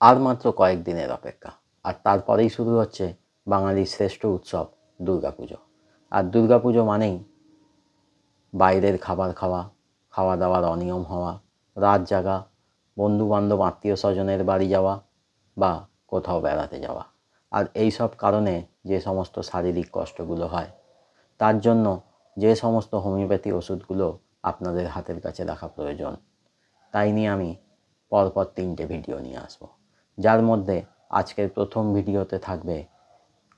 আর মাত্র কয়েকদিনের অপেক্ষা। আর তারপরেই শুরু হচ্ছে বাঙালির শ্রেষ্ঠ উৎসব, দুর্গাপুজো। আর দুর্গাপুজো মানেই বাইরের খাবার খাওয়া খাওয়া দাওয়ার অনিয়ম হওয়া, রাত জাগা বন্ধু বান্ধব আত্মীয় স্বজনের বাড়ি যাওয়া বা কোথাও বেড়াতে যাওয়া। আর এই সব কারণে যে সমস্ত শারীরিক কষ্টগুলো হয়, তার জন্য যে সমস্ত হোমিওপ্যাথি ওষুধগুলো আপনাদের হাতের কাছে রাখা প্রয়োজন, তাই নিয়ে আমি পরপর তিনটে ভিডিও নিয়ে আসব। যার মধ্যে আজকের প্রথম ভিডিওতে থাকবে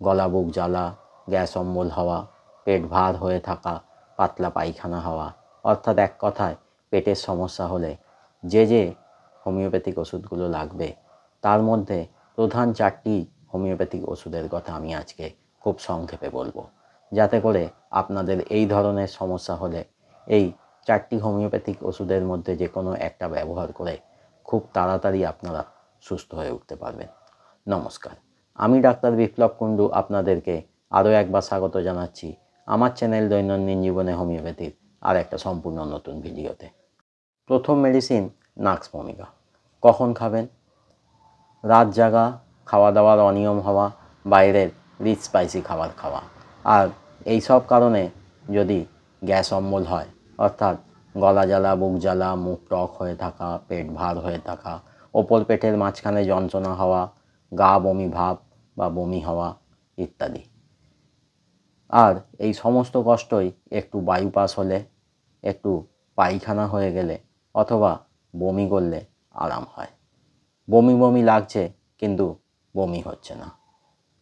গলা, বুক জ্বালা, গ্যাস অম্বল হওয়া, পেট ভার হয়ে থাকা, পাতলা পায়খানা হওয়া। অর্থাৎ এক কথায় পেটের সমস্যা হলে যে যে হোমিওপ্যাথিক ওষুধগুলো লাগবে, তার মধ্যে প্রধান চারটি হোমিওপ্যাথিক ওষুধের কথা আমি আজকে খুব সংক্ষেপে বলব। যাতে করে আপনাদের এই ধরনের সমস্যা হলে এই চারটি হোমিওপ্যাথিক ওষুধের মধ্যে যে কোনো একটা ব্যবহার করে খুব তাড়াতাড়ি আপনারা সুস্থ হয়ে উঠতে পারবেন। নমস্কার। আমি ডাক্তার বিপ্লব কুণ্ডু আপনাদেরকে আরও একবার স্বাগত জানাচ্ছি আমার চ্যানেল দৈনন্দিন জীবনে হোমিওপ্যাথির আর একটা সম্পূর্ণ নতুন ভিডিওতে। প্রথম মেডিসিন নাক্স ভূমিকা কখন খাবেন? রাত জাগা খাওয়া দাওয়ার অনিয়ম হওয়া, বাইরের রিচ স্পাইসি খাবার খাওয়া। আর এই সব কারণে যদি গ্যাস অম্বল হয়, অর্থাৎ গলা জ্বালা, বুক জ্বালা, মুখ টক হয়ে থাকা, পেট ভার হয়ে থাকা ওপর পেটের মাঝখানে যন্ত্রণা হওয়া, গা বমি ভাব বা বমি হওয়া ইত্যাদি। আর এই সমস্ত কষ্টই একটু বায়ুপাস হলে, একটু পায়খানা হয়ে গেলে অথবা বমি করলে আরাম হয়। বমি বমি লাগছে কিন্তু বমি হচ্ছে না।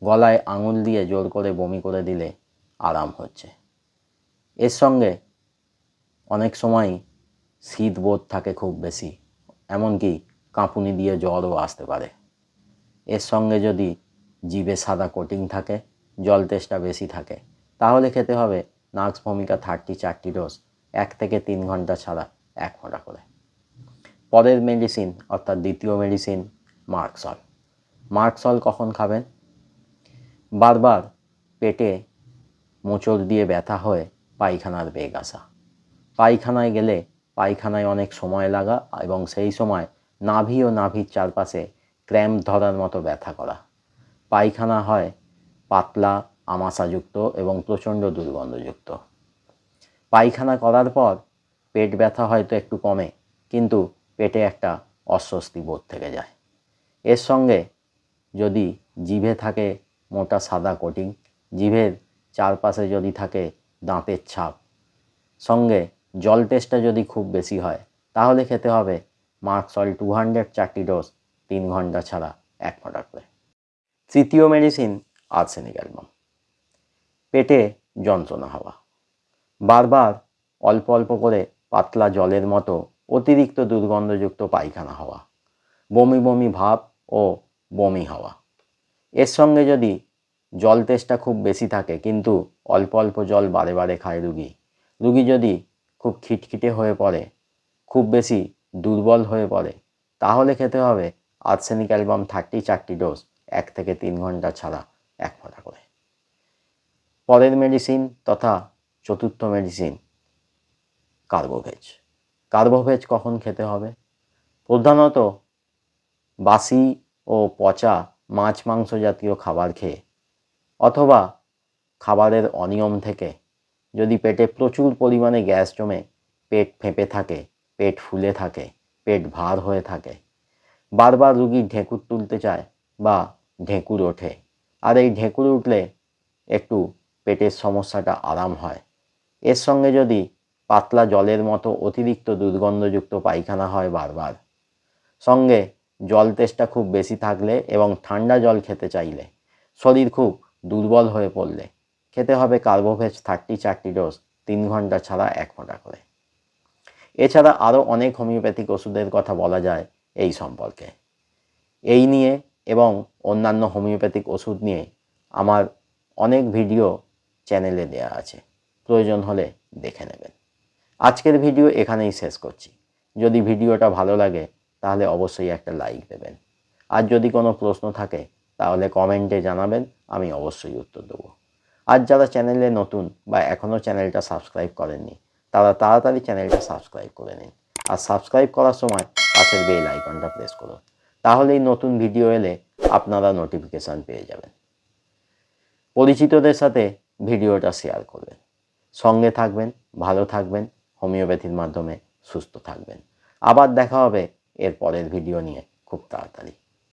গলায় আঙুল দিয়ে জোর করে বমি করে দিলে আরাম হচ্ছে। এর সঙ্গে অনেক সময় শীত বোধ থাকে খুব বেশি। এমনকি কাঁপুনি দিয়ে জ্বরও আসতে পারে। এর সঙ্গে যদি জিভে সাদা কোটিং থাকে, জল তেষ্টা বেশি থাকে, তাহলে খেতে হবে নাক্স ভূমিকা থার্টি চারটি ডোজ এক থেকে তিন ঘণ্টা ছাড়া এক ঘণ্টা করে। পরের মেডিসিন অর্থাৎ দ্বিতীয় মেডিসিন মার্কসল মার্কসল কখন খাবেন? বারবার পেটে মোচড় দিয়ে ব্যথা হয়ে পায়খানার বেগ আসা। পায়খানায় গেলে পায়খানায় অনেক সময় লাগা এবং সেই সময় নাভি ও নাভির চারপাশে ক্র্যাম্প ধরার মতো ব্যথা করা। পায়খানা হয় পাতলা, আমাশাযুক্ত এবং প্রচণ্ড দুর্গন্ধযুক্ত। পায়খানা করার পর পেট ব্যথা হয়তো একটু কমে, কিন্তু পেটে একটা অস্বস্তি বোধ থেকে যায়। এর সঙ্গে যদি জিভে থাকে মোটা সাদা কোটিং, জিভের চারপাশে যদি থাকে দাঁতের ছাপ, সঙ্গে জল টেস্টটা যদি খুব বেশি হয়, তাহলে খেতে হবে মার্কসল টু হান্ড্রেড চারটি ডোজ তিন ঘণ্টা ছাড়া এক ঘণ্টা করে। তৃতীয় মেডিসিন আর্সেনিক অ্যালবাম পেটে যন্ত্রণা হওয়া। বারবার অল্প অল্প করে পাতলা জলের মতো অতিরিক্ত দুর্গন্ধযুক্ত পায়খানা হওয়া, বমি বমি ভাব ও বমি হওয়া। এর সঙ্গে যদি জল তেষ্টা খুব বেশি থাকে, কিন্তু অল্প অল্প জল বারে বারে খায় রুগী রুগী যদি খুব খিটখিটে হয়ে পড়ে, খুব বেশি দুর্বল হয়ে পড়ে, তাহলে খেতে হবে আর্সেনিক অ্যালবাম থার্টি চারটি ডোজ, এক থেকে তিন ঘণ্টা ছাড়া এক ফোঁটা করে। পরের মেডিসিন তথা চতুর্থ মেডিসিন কার্বোভেজ কার্বোভেজ কখন খেতে হবে? প্রধানত বাসি ও পচা মাছ মাংস জাতীয় খাবার খেয়ে, অথবা খাবারের অনিয়ম থেকে। যদি পেটে প্রচুর পরিমাণে গ্যাস জমে, পেট ফেঁপে থাকে পেট ফুলে থাকে, পেট ভার হয়ে থাকে। বারবার রুগী ঢেঁকুর তুলতে চায় বা ঢেঁকুর ওঠে। আর এই ঢেঁকুর উঠলে একটু পেটের সমস্যাটা আরাম হয়। এর সঙ্গে যদি পাতলা জলের মতো অতিরিক্ত দুর্গন্ধযুক্ত পায়খানা হয় বারবার। সঙ্গে জল তেষ্টা খুব বেশি থাকলে এবং ঠান্ডা জল খেতে চাইলে, শরীর খুব দুর্বল হয়ে পড়লে, খেতে হবে কার্বোভেজ থার্টি চারটি ডোজ তিন ঘণ্টা ছাড়া এক ঘণ্টা করে। এছাড়া আরও অনেক হোমিওপ্যাথিক ওষুধের কথা বলা যায় এই সম্পর্কে। এই নিয়ে এবং অন্যান্য হোমিওপ্যাথিক ওষুধ নিয়ে আমার অনেক ভিডিও চ্যানেলে দেয়া আছে। প্রয়োজন হলে দেখে নেবেন। আজকের ভিডিও এখানেই শেষ করছি। যদি ভিডিওটা ভালো লাগে, তাহলে অবশ্যই একটা লাইক দেবেন। আর যদি কোনো প্রশ্ন থাকে, তাহলে কমেন্টে জানাবেন, আমি অবশ্যই উত্তর দেবো। আর যারা চ্যানেলে নতুন বা এখনও চ্যানেলটা সাবস্ক্রাইব করেননি তারা তাড়াতাড়ি চ্যানেলটা সাবস্ক্রাইব করে নিন। আর সাবস্ক্রাইব করার সময় পাশের বেল আইকনটা প্রেস করুন। তাহলেই নতুন ভিডিও এলে আপনারা নোটিফিকেশান পেয়ে যাবেন। পরিচিতদের সাথে ভিডিওটা শেয়ার করবেন। সঙ্গে থাকবেন, ভালো থাকবেন হোমিওপ্যাথির মাধ্যমে সুস্থ থাকবেন। আবার দেখা হবে এর পরের ভিডিও নিয়ে খুব তাড়াতাড়ি।